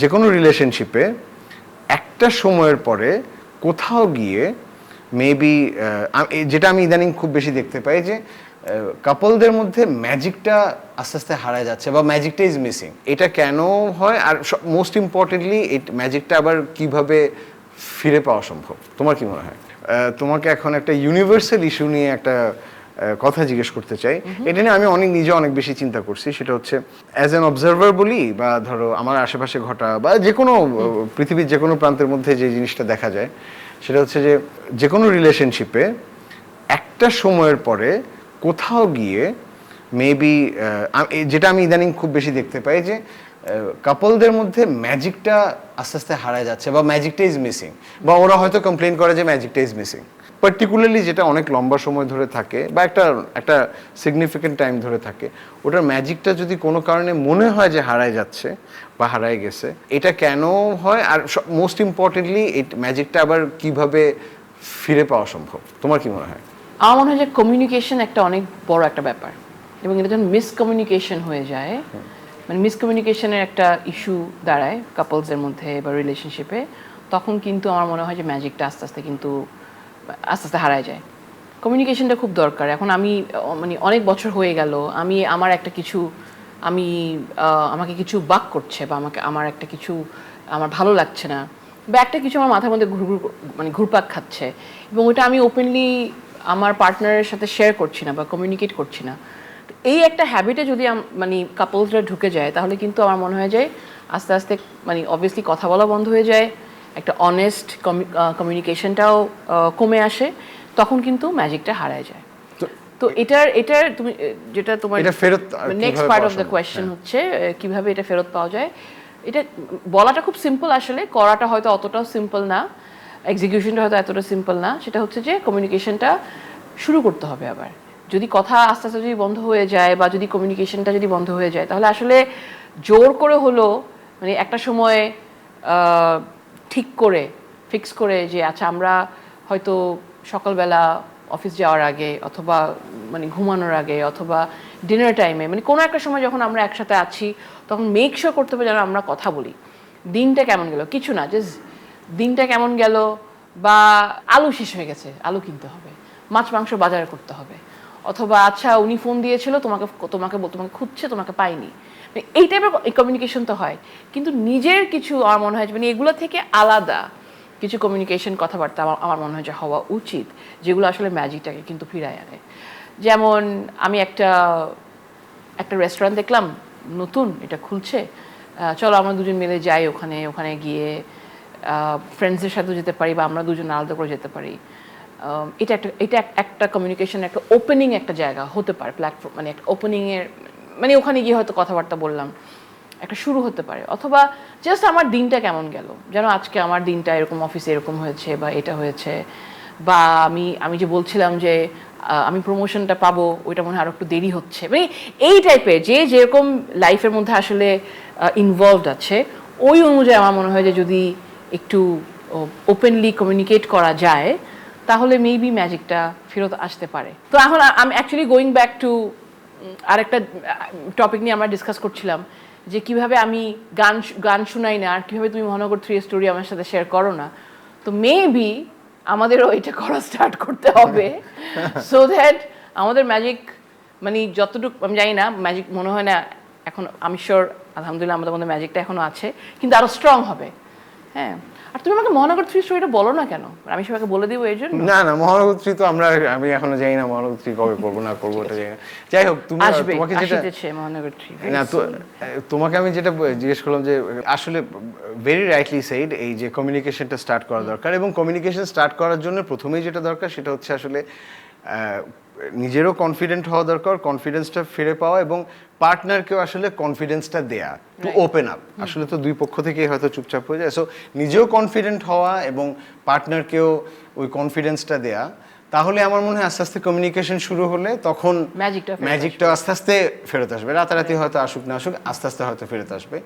যে কোনো রিলেশনশিপে একটা সময়ের পরে কোথাও গিয়ে মেবি যেটা আমি ইদানিং খুব বেশি দেখতে পাই যে কাপলদের মধ্যে ম্যাজিকটা আস্তে আস্তে হারায় যাচ্ছে বা ম্যাজিকটা ইজ মিসিং এটা কেন হয়? আর মোস্ট ইম্পর্টেন্টলি এই ম্যাজিকটা আবার কীভাবে ফিরে পাওয়া সম্ভব? তোমার কি মনে হয়? তোমাকে এখন একটা ইউনিভার্সাল ইস্যু নিয়ে একটা কথা জিজ্ঞেস করতে চাই। এটা নিয়ে আমি অনেক নিজে অনেক বেশি চিন্তা করছি। সেটা হচ্ছে অ্যাজ অ্যান অবজারভার বলি বা ধরো আমার আশেপাশে ঘটা বা যে কোনো পৃথিবীর যে কোনো প্রান্তের মধ্যে যে জিনিসটা দেখা যায় সেটা হচ্ছে যে যে কোনো রিলেশনশিপে একটা সময়ের পরে কোথাও গিয়ে মেবি যেটা আমি ইদানিং খুব বেশি দেখতে পাই যে কাপলদের মধ্যে ম্যাজিকটা আস্তে আস্তে হারায় যাচ্ছে বা ম্যাজিকটা ইজ মিসিং বা ওরা হয়তো কমপ্লেন করে যে ম্যাজিকটা ইজ মিসিং পার্টিকুলারলি যেটা অনেক লম্বা সময় ধরে থাকে বা একটা একটা সিগনিফিকেন্ট টাইম ধরে থাকে, ওটার ম্যাজিকটা যদি কোনো কারণে মনে হয় যে হারায় যাচ্ছে বা হারায় গেছে, এটা কেন হয়? আর মোস্ট ইম্পর্টেন্টলি এই ম্যাজিকটা আবার কীভাবে ফিরে পাওয়া সম্ভব? তোমার কি মনে হয়? আমার মনে হয় যে কমিউনিকেশন একটা অনেক বড় একটা ব্যাপার। এবং এটা যখন মিসকমিউনিকেশন হয়ে যায় মানে মিসকমিউনিকেশনের একটা ইস্যু দাঁড়ায় কাপলসের মধ্যে বা রিলেশনশিপে তখন কিন্তু আমার মনে হয় যে ম্যাজিকটা আস্তে আস্তে কিন্তু আস্তে আস্তে হারায় যায়। কমিউনিকেশনটা খুব দরকার। এখন আমি মানে অনেক বছর হয়ে গেল, আমি আমার একটা কিছু, আমি আমাকে কিছু বাক করছে বা আমাকে, আমার একটা কিছু, আমার ভালো লাগছে না, বা একটা কিছু আমার মাথার মধ্যে ঘুর ঘুর মানে ঘুরপাক খাচ্ছে, এবং ওটা আমি ওপেনলি আমার পার্টনারের সাথে শেয়ার করছি না বা কমিউনিকেট করছি না। এই একটা হ্যাবিটে যদি মানে কাপলসরা ঢুকে যায়, তাহলে কিন্তু আমার মনে হয় যে আস্তে আস্তে মানে অবভিয়াসলি কথা বলা বন্ধ হয়ে যায় একটা অনেস্ট কমিউনিকেশনটাও কমে আসে তখন কিন্তু ম্যাজিকটা হারায় যায়। তো এটার এটার তুমি যেটা তোমার এটা ফেরত next part of the? Question হচ্ছে কীভাবে এটা ফেরত পাওয়া যায়। এটা বলাটা খুব সিম্পল আসলে করাটা হয়তো অতটাও সিম্পল না এক্সিকিউশনটা হয়তো এতটা সিম্পল না সেটা হচ্ছে যে কমিউনিকেশনটা শুরু করতে হবে আবার। যদি কথা আস্তে আস্তে যদি বন্ধ হয়ে যায় বা যদি কমিউনিকেশনটা যদি বন্ধ হয়ে যায় তাহলে আসলে জোর করে হলো মানে একটা সময় ঠিক করে ফিক্স করে যে আচ্ছা আমরা হয়তো সকালবেলা অফিস যাওয়ার আগে অথবা মানে ঘুমানোর আগে অথবা ডিনার টাইমে মানে কোনো একটা সময় যখন আমরা একসাথে আছি, তখন মেক শিওর করতে হবে যেন আমরা কথা বলি। দিনটা কেমন গেল? কিছু না জাস্ট দিনটা কেমন গেল? বা আলু শেষ হয়ে গেছে, আলু কিনতে হবে, মাছ, মাংস বাজার করতে হবে। অথবা আচ্ছা উনি ফোন দিয়েছিল, তোমাকে তোমাকে তোমাকে খুঁজছে, তোমাকে পাইনি। এই টাইপের কমিউনিকেশন তো হয়। কিন্তু নিজের কিছু আমার মনে হয় মানে এগুলো থেকে আলাদা কিছু কমিউনিকেশন কথাবার্তা আমার আমার মনে হয় যে হওয়া উচিত, যেগুলো আসলে ম্যাজিকটাকে কিন্তু ফিরায় আনে। যেমন আমি একটা একটা রেস্টুরেন্ট দেখলাম, নতুন, এটা খুলছে। চলো আমরা দুজন মিলে যাই ওখানে ওখানে গিয়ে ফ্রেন্ডসের সাথেও যেতে পারি বা আমরা দুজন আলাদা করে যেতে পারি। এটা একটা, এটা এক- একটা কমিউনিকেশন একটা ওপেনিং একটা জায়গা হতে পারে প্ল্যাটফর্ম মানে একটা ওপেনিংয়ের মানে ওখানে গিয়ে হয়তো কথাবার্তা বললাম। একটা শুরু হতে পারে। অথবা জাস্ট আমার দিনটা কেমন গেল? যেন আজকে আমার দিনটা এরকম অফিসে এরকম হয়েছে বা এটা হয়েছে। বা আমি আমি যে বলছিলাম যে আমি প্রমোশনটা পাবো, ওইটা মনে হয় আরও একটু দেরি হচ্ছে। মানে এই টাইপের যে যেরকম লাইফের মধ্যে আসলে ইনভলভড আছে, ওই অনুযায়ী আমার মনে হয় যে যদি একটু ওপেনলি কমিউনিকেট করা যায়, তাহলে মেবি ম্যাজিকটা ফেরত আসতে পারে। তো এখন আমি অ্যাকচুয়ালি গোয়িং ব্যাক টু আরেকটা টপিক নিয়ে আমরা ডিসকাস করছিলাম যে কীভাবে আমি গান গান শুনাই না আর কীভাবে তুমি মহানগর থ্রি স্টোরি আমার সাথে শেয়ার করো না তো মেবি আমাদেরও এটা করা স্টার্ট করতে হবে সো দ্যাট আমাদের ম্যাজিক মানে যতটুকু আমি জানি না ম্যাজিক মনে হয় না এখন আমি শিওর আলহামদুলিল্লাহ আমাদের মধ্যে ম্যাজিকটা এখনও আছে কিন্তু আরও স্ট্রং হবে হ্যাঁ? আর তুমি আমাকে মহানগর থ্রি স্টোরিটা বলো না কেন? আমি সবাইকে বলে দিব এই জন্য? না না মহানগরী তো আমরা আমি এখনও জানি না মহানগরী কবে করব না করব ওটা জানি না। যাই হোক তুমি তোমাকে যেটা মহানগর থ্রি না তো তোমাকে আমি যেটা জিজ্ঞেস করলাম যে আসলে ভেরি রাইটলি সেইড এই যে কমিউনিকেশনটা স্টার্ট করা দরকার এবং কমিউনিকেশন স্টার্ট করার জন্য প্রথমেই যেটা দরকার সেটা হচ্ছে আসলে আহ, নিজেরও কনফিডেন্ট হওয়া দরকার কনফিডেন্সটা ফিরে পাওয়া এবং পার্টনারকেও আসলে কনফিডেন্সটা দেয়া টু ওপেন আপ আসলে তো দুই পক্ষ থেকেই হয়তো চুপচাপ হয়ে যায়। সো নিজেও কনফিডেন্ট হওয়া এবং পার্টনারকেও ওই কনফিডেন্সটা দেয়া তাহলে আমার মনে হয় আস্তে আস্তে কমিউনিকেশন শুরু হলে তখন ম্যাজিকটা ম্যাজিকটা আস্তে আস্তে ফেরত আসবে। রাতারাতি হয়তো আসুক না আসুক আস্তে আস্তে হয়তো ফেরত আসবে।